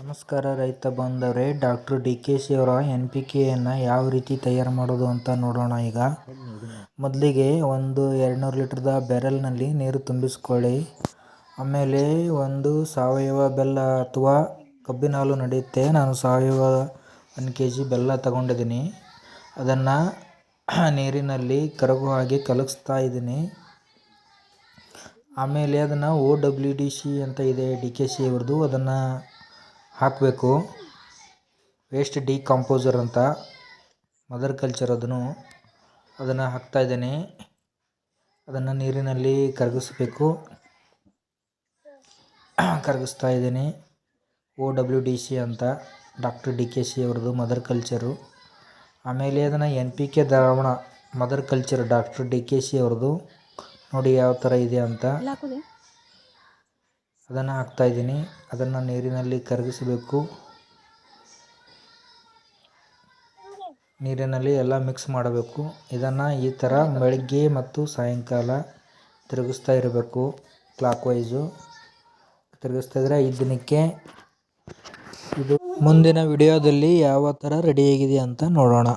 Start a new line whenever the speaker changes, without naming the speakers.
ನಮಸ್ಕಾರ ರೈತ ಬಂದವ್ರೆ ಡಾಕ್ಟರ್ ಡಿ ಕೆ ಶಿ ಅವರ ಎನ್ ಪಿ ಕೆಯನ್ನು ಯಾವ ರೀತಿ ತಯಾರು ಮಾಡೋದು ಅಂತ ನೋಡೋಣ ಈಗ. ಮೊದಲಿಗೆ ಒಂದು ಎರಡುನೂರು ಲೀಟ್ರದ ಬೆರಲ್ನಲ್ಲಿ ನೀರು ತುಂಬಿಸ್ಕೊಳ್ಳಿ. ಆಮೇಲೆ ಒಂದು ಸಾವಯವ ಬೆಲ್ಲ ಅಥವಾ ಕಬ್ಬಿನ ಹಾಲು ನಡೆಯುತ್ತೆ. ನಾನು ಸಾವಯವ ಒಂದು ಕೆ ಜಿ ಬೆಲ್ಲ ತಗೊಂಡಿದ್ದೀನಿ. ಅದನ್ನು ನೀರಿನಲ್ಲಿ ಕರಗುವ ಹಾಗೆ ಕಲಗಿಸ್ತಾ ಇದ್ದೀನಿ. ಆಮೇಲೆ ಅದನ್ನು ಓ ಡಬ್ಲ್ಯೂ ಡಿ ಸಿ ಅಂತ ಇದೆ ಡಿ ಕೆ ಸಿ ಅವ್ರದ್ದು. ಅದನ್ನು ಹಾಕಬೇಕು. ವೇಸ್ಟ್ ಡಿಕಾಂಪೋಸರ್ ಅಂತ ಮದರ್ ಕಲ್ಚರ್ ಅದನ್ನು ಅದನ್ನು ಹಾಕ್ತಾ ಇದ್ದೇನೆ. ಅದನ್ನು ನೀರಿನಲ್ಲಿ ಕರಗಿಸ್ಬೇಕು. ಕರಗಿಸ್ತಾ ಇದ್ದೀನಿ. ಓ ಡಬ್ಲ್ಯೂ ಡಿ ಸಿ ಅಂತ ಡಾಕ್ಟರ್ ಡಿ ಕೆ ಸಿ ಅವ್ರದ್ದು ಮದರ್ ಕಲ್ಚರು ಆಮೇಲೆ ಅದನ್ನು ಎನ್ ಪಿ ಕೆ ದ್ರಾವಣ mother culture doctor D K C ಅವ್ರದ್ದು. ನೋಡಿ ಯಾವ ಥರ ಇದೆ ಅಂತ. ಅದನ್ನು ಹಾಕ್ತಾ ಇದ್ದೀನಿ. ಅದನ್ನು ನೀರಿನಲ್ಲಿ ಕರಗಿಸಬೇಕು. ನೀರಿನಲ್ಲಿ ಎಲ್ಲ ಮಿಕ್ಸ್ ಮಾಡಬೇಕು. ಇದನ್ನು ಈ ಥರ ಬೆಳಗ್ಗೆ ಮತ್ತು ಸಾಯಂಕಾಲ ತಿರುಗಿಸ್ತಾ ಇರಬೇಕು ಕ್ಲಾಕ್ ವೈಸು ತಿರುಗಿಸ್ತಾ ಇದ್ರೆ ಐದು ದಿನಕ್ಕೆ ಇದು ಮುಂದಿನ ವಿಡಿಯೋದಲ್ಲಿ ಯಾವ ಥರ ರೆಡಿಯಾಗಿದೆ ಅಂತ ನೋಡೋಣ.